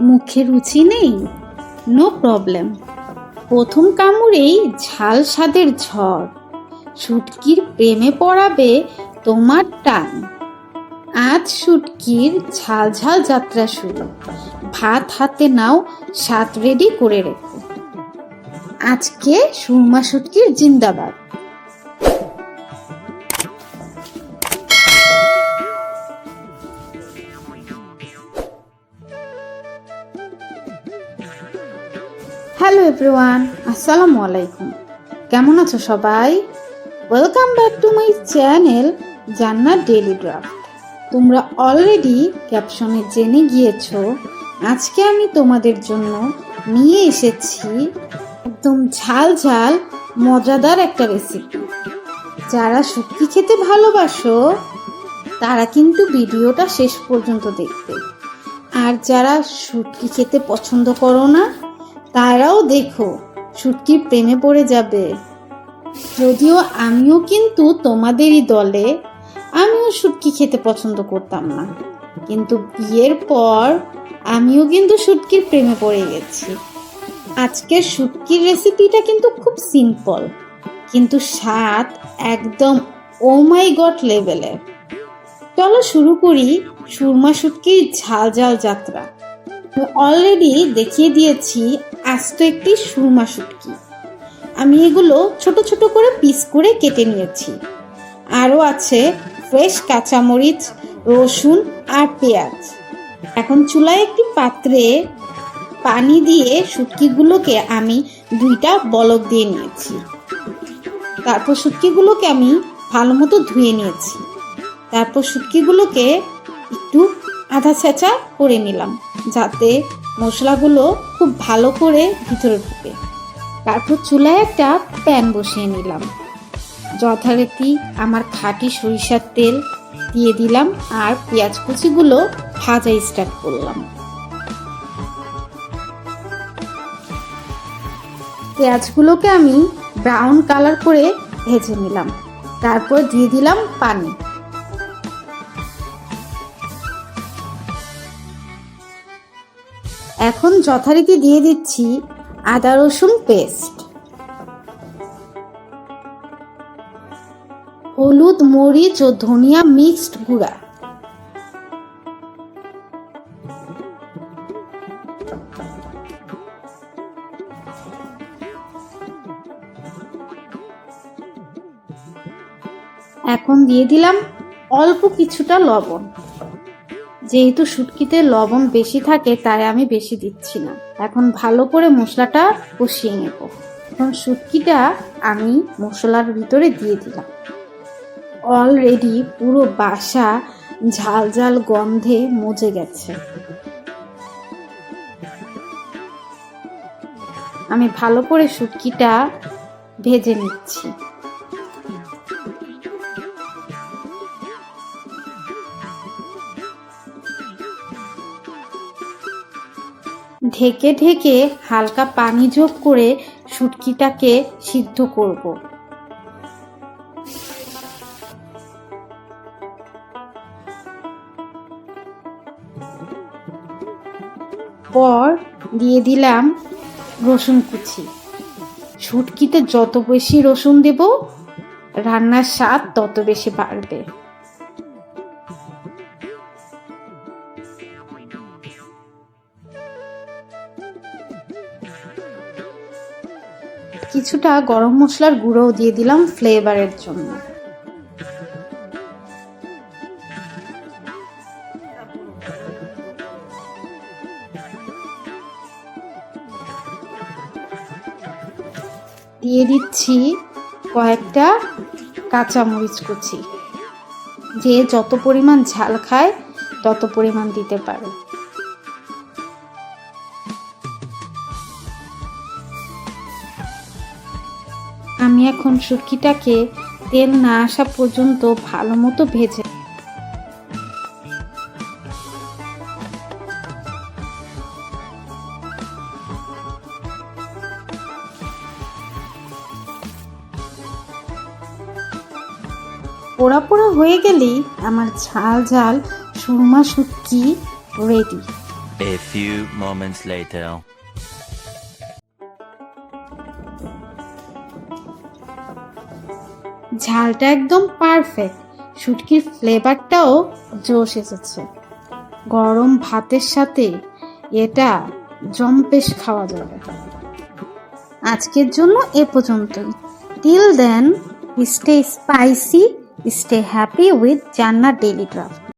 মুখে রুচি নেই? নো প্রবলেম প্রথম কামড়েই ঝাল স্বাদের ঝড়। শুটকির প্রেমে পড়াবে তোমার টান। আজ শুটকির ঝাল ঝাল যাত্রা শুরু। ভাত হাতে নাও সাত রেডি করে রেখো। আজকে সুরমা শুটকির জিন্দাবাদ। হ্যালো এভরিওয়ান আসসালামু আলাইকুম কেমন আছো সবাই? Welcome back to my channel Jannat Daily Draft তোমরা অলরেডি ক্যাপশনে জেনে গিয়েছো, আজকে আমি তোমাদের জন্য নিয়ে এসেছি একদম ঝাল ঝাল, মজাদার একটা রেসিপি যারা শুটকি খেতে ভালোবাসো, তারা কিন্তু ভিডিওটা শেষ পর্যন্ত দেখবে। আর যারা শুটকি খেতে পছন্দ করো না তারাও দেখো শুটকির প্রেমে পড়ে যাবে। যদিও আমিও কিন্তু তোমাদেরই দলে, আমিও শুটকি খেতে পছন্দ করতাম না। কিন্তু বিয়ের পর আমিও কিন্তু শুটকির প্রেমে পড়ে গেছি। আজকের শুটকির রেসিপিটা কিন্তু খুব সিম্পল কিন্তু স্বাদ একদম ও মাই গড লেভেলের চলো শুরু করি সুরমা শুটকির ঝাল ঝাল যাত্রা। অলরেডি দেখিয়ে দিয়েছি আস্ত একটি সুরমা শুটকি আমি এগুলো ছোট ছোট করে পিস করে কেটে নিয়েছি। আরও আছে ফ্রেশ কাঁচামরিচ, রসুন আর পেঁয়াজ। এখন চুলায় একটি পাত্রে পানি দিয়ে শুটকিগুলোকে আমি দুইটা বলক দিয়ে নিয়েছি। তারপর শুটকিগুলোকে আমি ভালো মতো ধুয়ে নিয়েছি। তারপর শুটকিগুলোকে একটু আধা ছেঁচা করে নিলাম, যাতে মশলাগুলো খুব ভালো করে ভিতরে ঢুকে। তারপর চুলায় একটা প্যান বসিয়ে নিলাম। যথারীতি আমার খাঁটি সরিষার তেল দিয়ে দিলাম আর পেঁয়াজ কুচিগুলো ভাজা স্টার্ট করলাম। পেঁয়াজগুলোকে আমি ব্রাউন কালার করে ভেজে নিলাম। তারপর দিয়ে দিলাম পানি। এখন যথারীতি দিয়ে দিচ্ছি আদা রসুন পেস্ট। হলুদ, মরিচ ও ধনিয়া মিক্সড গুঁড়া। এখন দিয়ে দিলাম অল্প কিছুটা লবণ। যেহেতু শুটকিতে লবণ বেশি থাকে, তাই আমি বেশি দিচ্ছি না। এখন ভালো করে মশলাটা কষিয়ে নেব। এখন শুটকিটা আমি মশলার ভিতরে দিয়ে দিলাম। অলরেডি পুরো বাসা ঝাল ঝাল গন্ধে মজে গেছে। আমি ভালো করে শুটকিটা ভেজে নিচ্ছি। ঢেকে ঢেকে হালকা পানি যোগ করে শুটকিটাকে সিদ্ধ করব। পর দিয়ে দিলাম রসুন কুচি। শুটকিতে যত বেশি রসুন দেব, রান্নার স্বাদ তত বেশি বাড়বে। কিছুটা গরম মশলার গুঁড়োও দিয়ে দিলাম ফ্লেভারের জন্য। দিয়ে দিচ্ছি কয়েকটা কাঁচামরিচ কুচি। যে যত পরিমাণ ঝাল খায়, তত পরিমাণ দিতে পারে। আমি এখন শুটকিটাকে তেল না আসা পর্যন্ত ভালো মতো ভেজে পোড়া পোড়া হয়ে গেলেই আমার ঝাল ঝাল সুরমা শুটকি ready A few moments later. ঝালটা একদম পারফেক্ট শুটকির ফ্লেভারটাও জোশ এসেছে। গরম ভাতের সাথে এটা জম্পেশ খাওয়া যাবে। আজকের জন্য এ পর্যন্তই। Till then stay spicy stay happy with Jannat Daily Draft